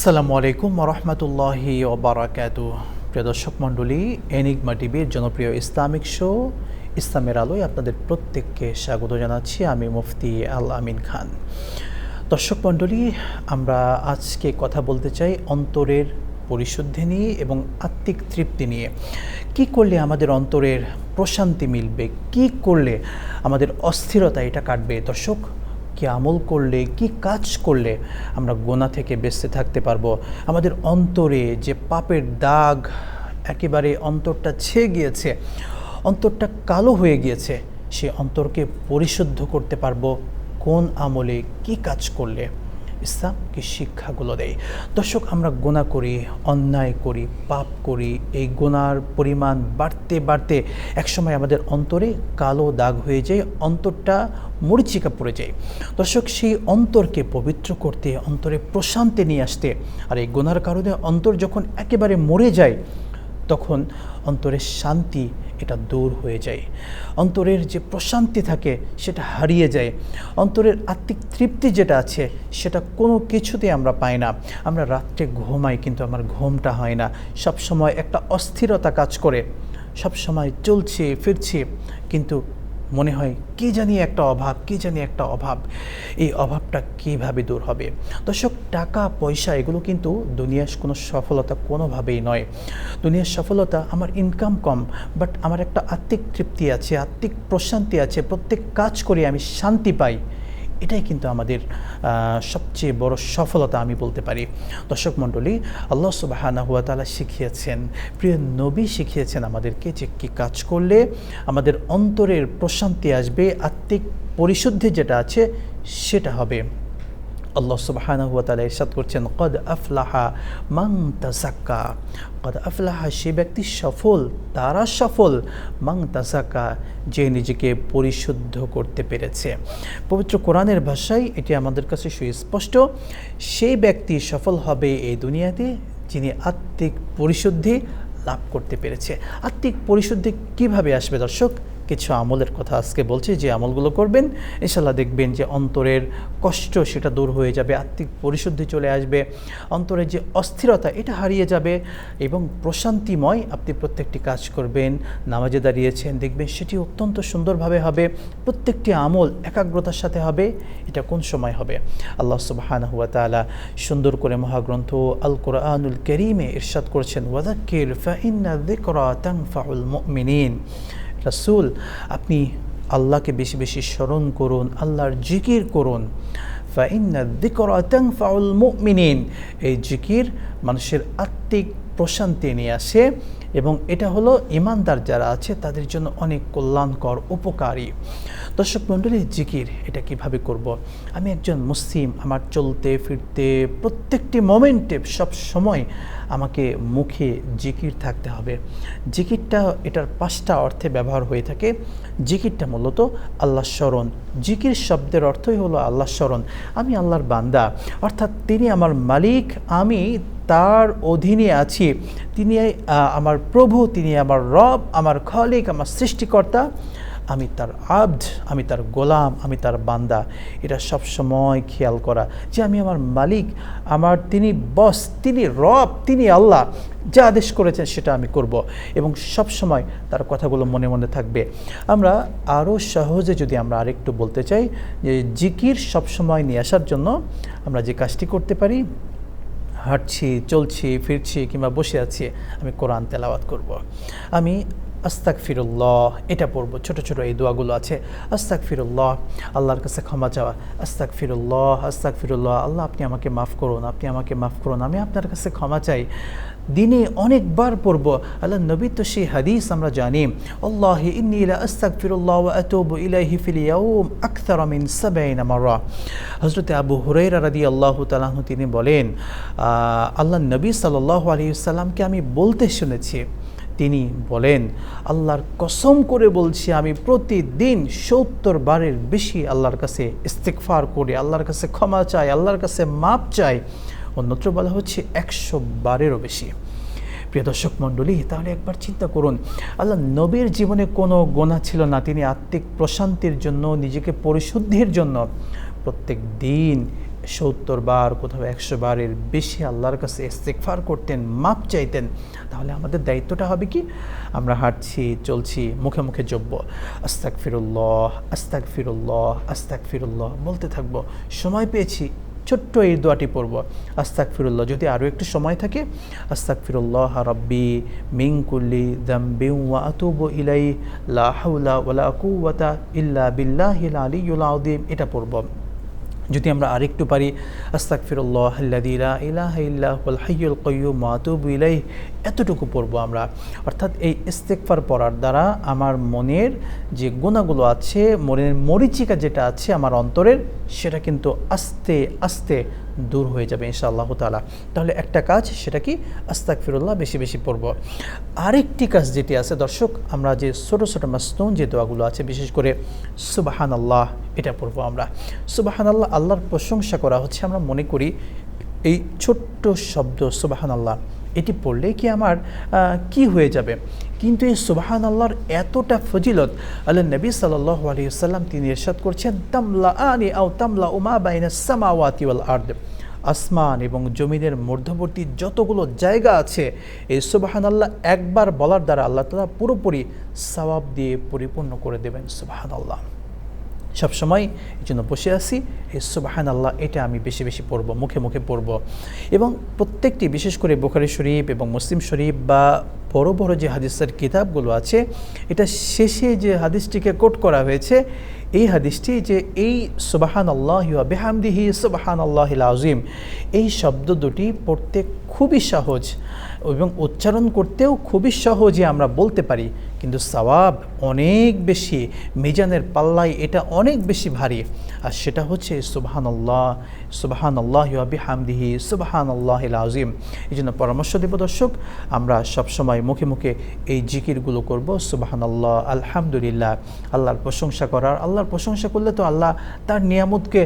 আসসালামু আলাইকুম রহমতুল্লাহি ওবরাকাত প্রিয় দর্শক মণ্ডলী, এনিগমা টিভির জনপ্রিয় ইসলামিক শো, ইসলামের আলোয় আপনাদের প্রত্যেককে স্বাগত জানাচ্ছি। আমি মুফতি আল আমিন খান। দর্শক মণ্ডলী, আমরা আজকে কথা বলতে চাই অন্তরের পরিশুদ্ধি নিয়ে এবং আত্মিক তৃপ্তি নিয়ে। কি করলে আমাদের অন্তরের প্রশান্তি মিলবে? কি করলে আমাদের অস্থিরতা এটা কাটবে? দর্শক কি আমল করলে, কি কাজ করলে আমরা গোনা থেকে বেঁচে থাকতে পারব? আমাদের অন্তরে যে পাপের দাগ একেবারে অন্তরটা ছেয়ে গিয়েছে, অন্তরটা কালো হয়ে গিয়েছে, সে অন্তরকে পরিশুদ্ধ করতে পারব। কোন আমলে কি কাজ করলে? ইসলাম কি শিক্ষাগুলো দেয়। দর্শক, আমরা গোনা করি, অন্যায় করি, পাপ করি, এই গোনার পরিমাণ বাড়তে বাড়তে একসময় আমাদের অন্তরে কালো দাগ হয়ে যায়, অন্তরটা মরিচিকা পড়ে যায়। দর্শক, সেই অন্তরকে পবিত্র করতে, অন্তরে প্রশান্তি নিয়ে আসতে আর এই গোনার কারণে অন্তর যখন একেবারে মরে যায়, তখন অন্তরের শান্তি এটা দূর হয়ে যায়। অন্তরের যে প্রশান্তি থাকে, সেটা হারিয়ে যায়। অন্তরের আত্মিক তৃপ্তি যেটা আছে, সেটা কোনো কিছুতে আমরা পাই না। আমরা রাত্রে ঘুমাই, কিন্তু আমার ঘুমটা হয় না। সব সময় একটা অস্থিরতা কাজ করে। সব সময় চলছে, ফিরছে, কিন্তু মনে হয়, কে জানি একটা অভাব, কে জানি একটা অভাব, এই অভাবটা কীভাবে দূর হবে? দর্শক, টাকা, পয়সা, এগুলো কিন্তু দুনিয়ার কোনো সফলতা কোনোভাবেই নয়। দুনিয়ার সফলতা আমার ইনকাম কম বাট আমার একটা আত্মিক তৃপ্তি আছে, আত্মিক প্রশান্তি আছে, প্রত্যেক কাজ করে আমি শান্তি পাই। এটাই কিন্তু আমাদের সবচেয়ে বড় সফলতা আমি বলতে পারি। দর্শক মণ্ডলী, আল্লাহ সুবাহানা হুয়া তালা শিখিয়েছেন, প্রিয় নবী শিখিয়েছেন আমাদেরকে যে কী কাজ করলে আমাদের অন্তরের প্রশান্তি আসবে, আত্মিক পরিশুদ্ধি যেটা আছে সেটা হবে। আল্লাহ সুবাহানা হুয়া তালা ইরশাদ করছেন, কদ আফলাহা মাং তাজাক্কা কদ আফলাহা সে ব্যক্তি সফল, তারা সফল মাং তাজাক্কা যে নিজেকে পরিশুদ্ধ করতে পেরেছে। পবিত্র কোরআনের ভাষায় এটি আমাদের কাছে সুস্পষ্ট সেই ব্যক্তি সফল হবে এই দুনিয়াতে যিনি আত্মিক পরিশুদ্ধি লাভ করতে পেরেছে। আত্মিক পরিশুদ্ধি কীভাবে আসবে দর্শক? কিছু আমলের কথা আজকে বলছি, যে আমলগুলো করবেন ইনশাল্লাহ দেখবেন যে অন্তরের কষ্ট সেটা দূর হয়ে যাবে, আত্মিক পরিশুদ্ধি চলে আসবে, অন্তরের যে অস্থিরতা এটা হারিয়ে যাবে এবং প্রশান্তিময় আপনি প্রত্যেকটি কাজ করবেন, নামাজে দাঁড়িয়েছেন, দেখবেন সেটি অত্যন্ত সুন্দরভাবে হবে, প্রত্যেকটি আমল একাগ্রতার সাথে হবে, এটা কোন সময় হবে? আল্লাহ সুবাহান হুয়া তালা সুন্দর করে মহাগ্রন্থ আল কোরআনুল করিমে ইরশাদ করেছেন ওয়াদাক্কির ফাইন্না যিকরা তানফাউল মুমিনিন। রাসুল, আপনি আল্লাহকে বেশি বেশি স্মরণ করুন, আল্লাহর জিকির করুন। ফাউল এই জিকির মানুষের আত্মিক প্রশান্তি নিয়ে আসে। এবং এটা হলো ইমানদার যারা আছে, তাদের জন্য অনেক কল্যাণকর, উপকারী। দর্শক মণ্ডলী, জিকির এটা কীভাবে করব। আমি একজন মুসলিম, আমার চলতে, ফিরতে, প্রত্যেকটি মোমেন্টে সব সময় আমাকে মুখে জিকির থাকতে হবে। জিকিরটা এটার পাঁচটা অর্থে ব্যবহার হয়ে থাকে। জিকিরটা মূলত আল্লাহ স্মরণ। জিকির শব্দের অর্থই হলো আল্লাহ স্মরণ। আমি আল্লাহর বান্দা। অর্থাৎ তিনি আমার মালিক, আমি তার অধীনে আছি। তিনি আমার প্রভু, তিনি আমার রব, আমার খলিক, আমার সৃষ্টিকর্তা। আমি তার আব্দ, আমি তার গোলাম, আমি তার বান্দা। এটা সব সময় খেয়াল করা যে আমি আমার মালিক, আমার তিনি বস তিনি রব, তিনি আল্লাহ। যা আদেশ করেছেন সেটা আমি করব। এবং সব সময় তার কথাগুলো মনে মনে থাকবে। আমরা আরও সহজে যদি আমরা আরেকটু বলতে চাই যে জিকির সবসময় নিয়ে আসার জন্য আমরা যে কাজটি করতে পারি, হাঁটছি, চলছি, ফিরছি কিংবা বসে আছি, আমি কোরআন তেলাওয়াত করব। আমি আস্তাক ফিরুল্লাহ এটা পড়ব, ছোট ছোট এই দোয়াগুলো আছে আস্তাক ফিরুল্লাহ আল্লাহর কাছে ক্ষমা চাওয়া আস্তাক ফিরুল্লাহ আস্তাক ফিরুল্লাহ আল্লাহ আপনি আমাকে মাফ করুন, আপনি আমাকে মাফ করুন, আমি আপনার কাছে ক্ষমা চাই, দিনে অনেকবার পড়ব আল্লাহ নবী তো সেই হাদিস আমরা জানি, আল্লাহ ইন্নিলা আস্তাক ফিরুল্লাহ আতুবু ইলাইহি ফিল ইয়াউম আকথার মিন সাবাইনা মাররা। হযরত আবু হুরায়রা রাদিয়াল্লাহু তাআলা তিনি বলেন আল্লাহ নবী সাল্লাল্লাহু আলাইহি সাল্লামকে আমি বলতে শুনেছি তিনি বলেন, আল্লাহর কসম করে বলছি, আমি প্রতিদিন সত্তর বারের বেশি আল্লাহর কাছে ইস্তেকফার করে, আল্লাহর কাছে ক্ষমা চাই, আল্লাহর কাছে মাপ চাই। অন্যত্র বলা হচ্ছে একশো বারেরও বেশি। প্রিয় দর্শক মণ্ডলী, তাহলে একবার চিন্তা করুন, আল্লাহ নবীর জীবনে কোনো গোনা ছিল না। তিনি আত্মিক প্রশান্তির জন্য, নিজেকে পরিশুদ্ধির জন্য প্রত্যেক দিন সত্তর বার কোথাও একশো বারের বেশি আল্লাহর কাছে ইস্তেকফার করতেন, মাপ চাইতেন, তাহলে আমাদের দায়িত্বটা হবে কি? আমরা হাঁটছি, চলছি, মুখে মুখে জব্য আস্তাক ফিরুল্লাহ আস্তাক ফিরুল্লাহ আস্তাক ফিরুল্লাহ বলতে থাকব, সময় পেয়েছি, ছোট্ট এই দোয়াটি পড়ব আস্তাক ফিরুল্লাহ যদি আরও একটু সময় থাকে আস্তাক ফিরুল্লাহ রব্বি মিং কুল্লি দাম্বি ওয়া আতুবু ইলাই লা হাওলা ওয়ালা ইল্লা বিল্লাহিল আলিয়্যুল আযীম, এটা পড়ব। যদি আমরা আরেকটু পারি আস্তাকফিরুল্লাহ আল্লাদিলা ইলাহ ইল্লাহ হাইয়ুল কয়্যুম মাতুবু ইলাই এতটুকু পড়ব আমরা। অর্থাৎ এই ইস্তেকফার পড়ার দ্বারা আমার মনের যে গুণাগুলো আছে, মনের মরিচিকা যেটা আছে আমার অন্তরের, সেটা কিন্তু আস্তে আস্তে দূর হয়ে যাবে ইনশাআল্লাহ তালা তাহলে একটা কাজ, সেটা কি? আস্তাক ফিরুল্লাহ বেশি বেশি পড়ব। আরেকটি কাজ যেটি আছে, দর্শক, আমরা যে ছোটো ছোটো মাস্তুন যে দোয়াগুলো আছে, বিশেষ করে সুবাহান আল্লাহ এটা পড়ব আমরা। সুবাহান আল্লাহ আল্লাহর প্রশংসা করা হচ্ছে, আমরা মনে করি, এই ছোট্ট শব্দ সুবাহান আল্লাহ এটি পড়লে কি আমার কি হয়ে যাবে? কিন্তু এই সুবাহান আল্লাহর এতটা ফজিলত, আল্লাহ নবী সাল্লাহ আলিয়াল্লাম তিনি এরশাদ করছেন তামলা আনি আও তামলা উমা বাইনা সামাওয়াতি ওয়াল আর্দ। আসমান এবং জমিনের মধ্যবর্তী যতগুলো জায়গা আছে, এই সুবাহান আল্লাহ একবার বলার দ্বারা আল্লাহ তালা পুরোপুরি সওয়াব দিয়ে পরিপূর্ণ করে দেবেন সুবাহান আল্লাহ সবসময় এই জন্য বসে আছি। এই সুবাহান আল্লাহ এটা আমি বেশি বেশি পড়ব, মুখে মুখে পড়ব। এবং প্রত্যেকটি, বিশেষ করে বোখারি শরীফ এবং মুসলিম শরীফ বা বড় বড় যে হাদিসের কিতাবগুলো আছে, এটা শেষে যে হাদিসটিকে কোট করা হয়েছে, এই হাদিসটি যে এই সুবাহান আল্লাহ বেহামদিহি সুবাহান আল্লাহ আজিম এই শব্দ দুটি পড়তে খুবই সহজ এবং উচ্চারণ করতেও খুবই সহজে আমরা বলতে পারি, কিন্তু সওয়াব অনেক বেশি, মিজানের পাল্লায় এটা অনেক বেশি ভারী। আর সেটা হচ্ছে সুবাহান আল্লাহ সুবাহান আল্লাহ হামদিহি সুবাহান আল্লাহ আজিম এই জন্য পরামর্শ দেব দর্শক, আমরা সবসময় মুখে মুখে এই জিকিরগুলো করব। সুবাহান আল্লাহ আলহামদুলিল্লাহ। আল্লাহর প্রশংসা করার, আল্লাহর প্রশংসা করলে তো আল্লাহ তার নিয়ামতকে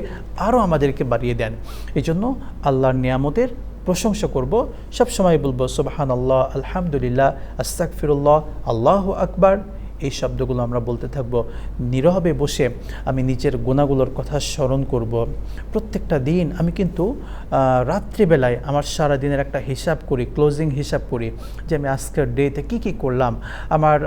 আরও আমাদেরকে বাড়িয়ে দেন। এই জন্য আল্লাহর নিয়ামতের প্রশংসা করব। সবসময় বলব সুবাহান আল্লাহ আলহামদুলিল্লাহ আস্তাক ফিরুল্লাহ আল্লাহ আকবার। এই শব্দগুলো আমরা বলতে থাকব, নীরবে বসে আমি নিজের গুণাগুলোর কথা স্মরণ করব। প্রত্যেকটা দিন আমি কিন্তু রাত্রিবেলায় আমার সারা দিনের একটা হিসাব করি ক্লোজিং হিসাব করি যে আমি আজকের ডেতে কি কি করলাম, আমার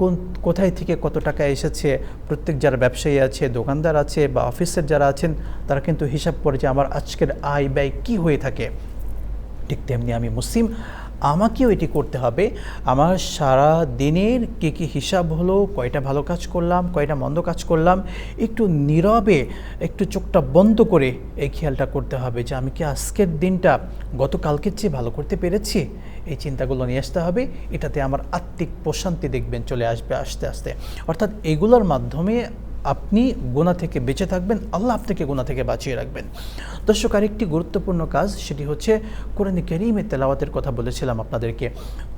কোন, কোথায় থেকে কত টাকা এসেছে, প্রত্যেক যারা ব্যবসায়ী আছে, দোকানদার আছে বা অফিসের যারা আছেন, তারা কিন্তু হিসাব করে যে আমার আজকের আয় ব্যয় কী হয়ে থাকে। ঠিক তেমনি আমি মুসলিম আমাকেও এটি করতে হবে। আমার সারা দিনের কী কী হিসাব হলো, কয়টা ভালো কাজ করলাম, কয়টা মন্দ কাজ করলাম, একটু নীরবে, একটু চোখটা বন্ধ করে এই খেয়ালটা করতে হবে যে আমি কি আজকের দিনটা গতকালকের চেয়ে ভালো করতে পেরেছি? এই চিন্তাগুলো নিয়ে আসতে হবে। এটাতে আমার আত্মিক প্রশান্তি দেখবেন চলে আসবে আস্তে আস্তে। অর্থাৎ এগুলোর মাধ্যমে আপনি গোনা থেকে বেঁচে থাকবেন, আল্লাহ আপনাকে গোনা থেকে বাঁচিয়ে রাখবেন। দর্শক, আরেকটি গুরুত্বপূর্ণ কাজ, সেটি হচ্ছে কোরআনে ক্যারিমের তেলাওয়াতের কথা বলেছিলাম আপনাদেরকে।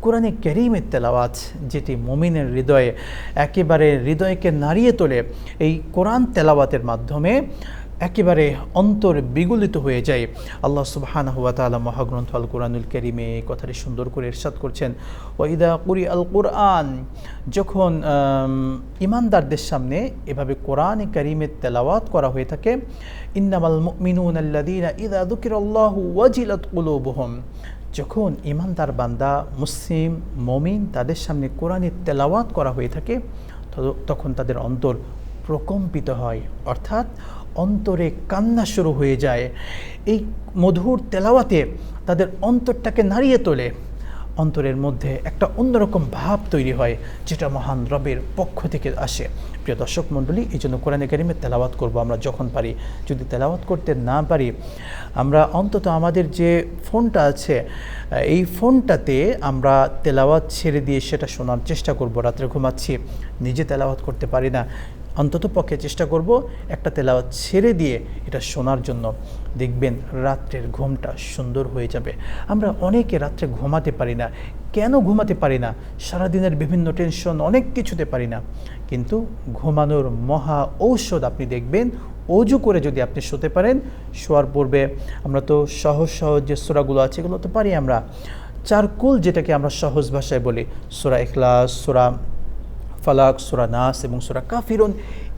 কোরআনে ক্যারিমের তেলাওয়াত, যেটি মমিনের হৃদয়ে একেবারে হৃদয়কে নাড়িয়ে তোলে, এই কোরআন তেলাওয়াতের মাধ্যমে একেবারে অন্তর বিগলিত হয়ে যায়। আল্লাহ সুবাহান হুয়া তালা মহাগ্রন্থ আল কোরআনুল করিমে কথাটি সুন্দর করে ইরশাদ করছেন। ওইদা কুরি আল কোরআন, যখন ইমানদারদের সামনে এভাবে কোরআন করিমের তেলাওয়াত করা হয়ে থাকে, ইন্নামাল মিনুন আল্লাদিনা ইদা দুকির আল্লাহ ওয়াজিলাত কুলুবহম, যখন ইমানদার বান্দা, মুসলিম, মমিন তাদের সামনে কোরআনের তেলাওয়াত করা হয়ে থাকে তখন তাদের অন্তর প্রকম্পিত হয়। অর্থাৎ অন্তরে কান্না শুরু হয়ে যায়। এই মধুর তেলাওয়াতে তাদের অন্তরটাকে নাড়িয়ে তোলে। অন্তরের মধ্যে একটা অন্যরকম ভাব তৈরি হয়, যেটা মহান রবের পক্ষ থেকে আসে। প্রিয় দর্শক মণ্ডলী, এই জন্য কোরআনে কারিমের তেলাওয়াত করব আমরা যখন পারি। যদি তেলাওয়াত করতে না পারি, আমরা অন্তত আমাদের যে ফোনটা আছে, এই ফোনটাতে আমরা তেলাওয়াত ছেড়ে দিয়ে সেটা শোনার চেষ্টা করব। রাত্রে ঘুমাচ্ছি, নিজে তেলাওয়াত করতে পারি না। অন্তত পক্ষে চেষ্টা করব একটা তেলাওয়াত ছেড়ে দিয়ে এটা শোনার জন্য। দেখবেন রাত্রের ঘুমটা সুন্দর হয়ে যাবে। আমরা অনেকে রাত্রে ঘুমাতে পারি না। কেন ঘুমাতে পারি না? সারাদিনের বিভিন্ন টেনশন, অনেক কিছুতে পারি না। কিন্তু ঘুমানোর মহা ঔষধ আপনি দেখবেন, অজু করে যদি আপনি শুতে পারেন, শোয়ার পূর্বে আমরা তো সহজ সহজ যে সোরাগুলো আছে এগুলো তো পারি আমরা। চারকুল যেটাকে আমরা সহজ ভাষায় বলি, সোরা এখলাস সোরা ফালাক সুরা নাস এবং সুরা কাফিরুন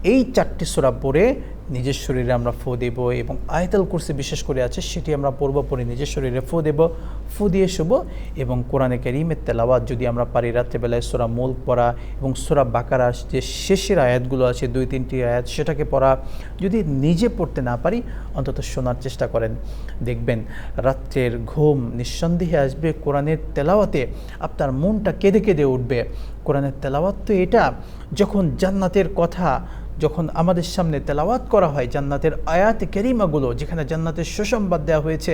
এই চারটি সুরা পড়ে নিজের শরীরে আমরা ফু দেব এবং আয়তাল কুরসি বিশেষ করে আছে, সেটি আমরা পূর্ব পরে নিজের শরীরে ফু দেব, ফু দিয়ে শুভ এবং কোরআনে করিমের তেলাওয়াত যদি আমরা পারি রাত্রেবেলায় সোরা মূল পড়া এবং সোরা বাকারা, যে শেষের আয়াতগুলো আছে, দুই, তিনটি আয়াত, সেটাকে পড়া যদি নিজে পড়তে না পারি, অন্তত শোনার চেষ্টা করেন। দেখবেন রাত্রের ঘুম নিঃসন্দেহে আসবে, কোরআনের তেলাওয়াতে আপনার মনটা কেঁদে কেঁদে উঠবে। কোরআনের তেলাওয়াত তো এটা, যখন জান্নাতের কথা যখন আমাদের সামনে তেলাওয়াত করা হয় জান্নাতের আয়াত কেরিমাগুলো, যেখানে জান্নাতের সুসংবাদ দেওয়া হয়েছে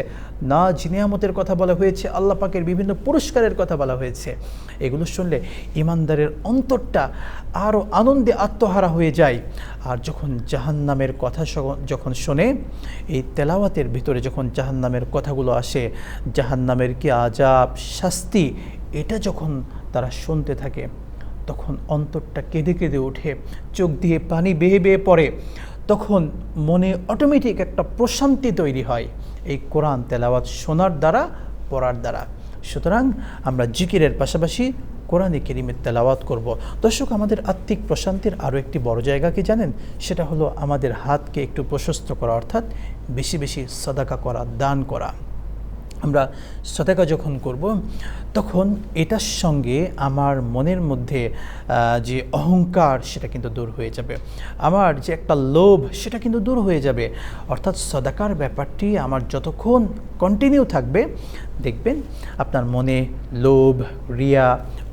না জিনিয়ামতের কথা বলা হয়েছে, আল্লাহ পাকের বিভিন্ন পুরস্কারের কথা বলা হয়েছে, এগুলো শুনলে ইমানদারের অন্তরটা আরও আনন্দে আত্মহারা হয়ে যায়। আর যখন জাহান্নামের কথা যখন শোনে, এই তেলাওয়াতের ভিতরে যখন জাহান্নামের কথাগুলো আসে, জাহান্নামের কি আজাব শাস্তি, এটা যখন তারা শুনতে থাকে তখন অন্তরটা কেঁদে কেঁদে ওঠে, চোখ দিয়ে পানি বেয়ে বেয়ে পড়ে। তখন মনে অটোমেটিক একটা প্রশান্তি তৈরি হয়, এই কোরআন তেলাওয়াত শোনার দ্বারা, পড়ার দ্বারা। সুতরাং আমরা জিকিরের পাশাপাশি কোরআনে কেরিমের তেলাওয়াত করব। দর্শক, আমাদের আত্মিক প্রশান্তির আরও একটি বড় জায়গা কি জানেন? সেটা হলো আমাদের হাতকে একটু প্রশস্ত করা, অর্থাৎ বেশি বেশি সদাকা করা, দান করা। আমরা সতেকা যখন করব, তখন এটার সঙ্গে আমার মনের মধ্যে যে অহংকার সেটা কিন্তু দূর হয়ে যাবে। আমার যে একটা লোভ সেটা কিন্তু দূর হয়ে যাবে। অর্থাৎ সদাকার ব্যাপারটি আমার যতক্ষণ কন্টিনিউ থাকবে, দেখবেন আপনার মনে লোভ, রিয়া,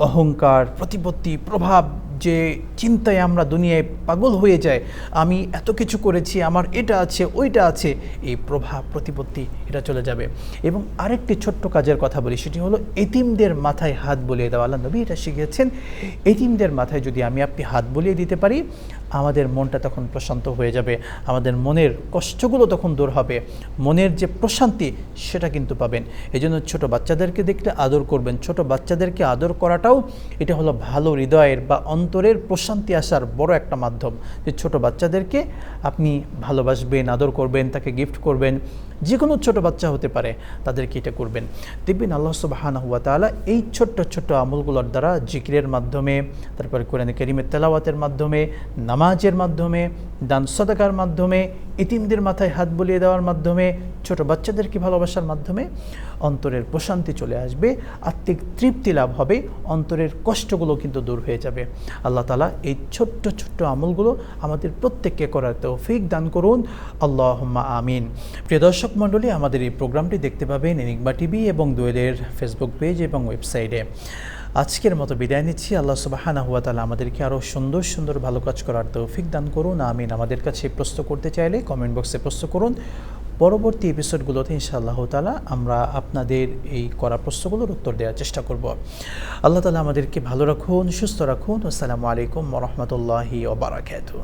অহংকার, প্রতিপত্তি, প্রভাব যে চিন্তায় আমরা দুনিয়ায় পাগল হয়ে যায় আমি এত কিছু করেছি, আমার এটা আছে, ওইটা আছে, এই প্রভাব, প্রতিপত্তি এটা চলে যাবে। এবং আরেকটি ছোট্ট কাজের কথা বলি, সেটি হলো এতিমদের মাথায় হাত বলিয়ে দেওয়া। আল্লাহ নবী এটা শিখিয়েছেন, এতিমদের মাথায় যদি আমি আপনি হাত বলিয়ে দিতে পারি, আমাদের মনটা তখন প্রশান্ত হয়ে যাবে, আমাদের মনের কষ্টগুলো তখন দূর হবে, মনের যে প্রশান্তি সেটা কিন্তু পাবেন। এই জন্য ছোটো বাচ্চাদেরকে দেখলে আদর করবেন, ছোট বাচ্চাদেরকে আদর করাটাও এটা হলো ভালো হৃদয়ের বা অন্তরের প্রশান্তি আসার বড় একটা মাধ্যম। যে ছোট বাচ্চাদেরকে আপনি ভালোবাসবেন, আদর করবেন, তাকে গিফট করবেন যে কোনো ছোটো বাচ্চা হতে পারে, তাদেরকে এটা করবেন। দেখবেন আল্লাহ সুবাহান হুয়া তালা এই ছোট্ট ছোট্ট আমলগুলোর দ্বারা জিকিরের মাধ্যমে, তারপরে কোরআন করিমের তেলাওয়াতের মাধ্যমে, নামাজের মাধ্যমে, দান সদাকার মাধ্যমে ইতিমদের মাথায় হাত বলিয়ে দেওয়ার মাধ্যমে, ছোট বাচ্চাদেরকে ভালোবাসার মাধ্যমে অন্তরের প্রশান্তি চলে আসবে, আত্মিক তৃপ্তি লাভ হবে, অন্তরের কষ্টগুলো কিন্তু দূর হয়ে যাবে। আল্লাহ তালা এই ছোট্ট ছোট্ট আমলগুলো আমাদের প্রত্যেককে করার তৌফিক দান করুন। আল্লাহ আমিন। প্রিয় দর্শক মণ্ডলী, আমাদের এই প্রোগ্রামটি দেখতে পাবেন এনিকবা টিভি এবং দোয়েলের ফেসবুক পেজ এবং ওয়েবসাইটে। আজকের মতো বিদায় নিচ্ছি। আল্লাহ সুবাহানা হুয়া তালা আমাদেরকে আরও সুন্দর সুন্দর ভালো কাজ করার তৌফিক দান করুন। আমিন। আমাদের কাছে প্রশ্ন করতে চাইলে কমেন্ট বক্সে প্রশ্ন করুন। পরবর্তী এপিসোডগুলোতে ইনশাআল্লাহ তালা আমরা আপনাদের এই করা প্রশ্নগুলোর উত্তর দেওয়ার চেষ্টা করব। আল্লাহ তালা আমাদেরকে ভালো রাখুন, সুস্থ রাখুন। আসসালামু আলাইকুম রহমতুল্লাহি ওবরাকাতু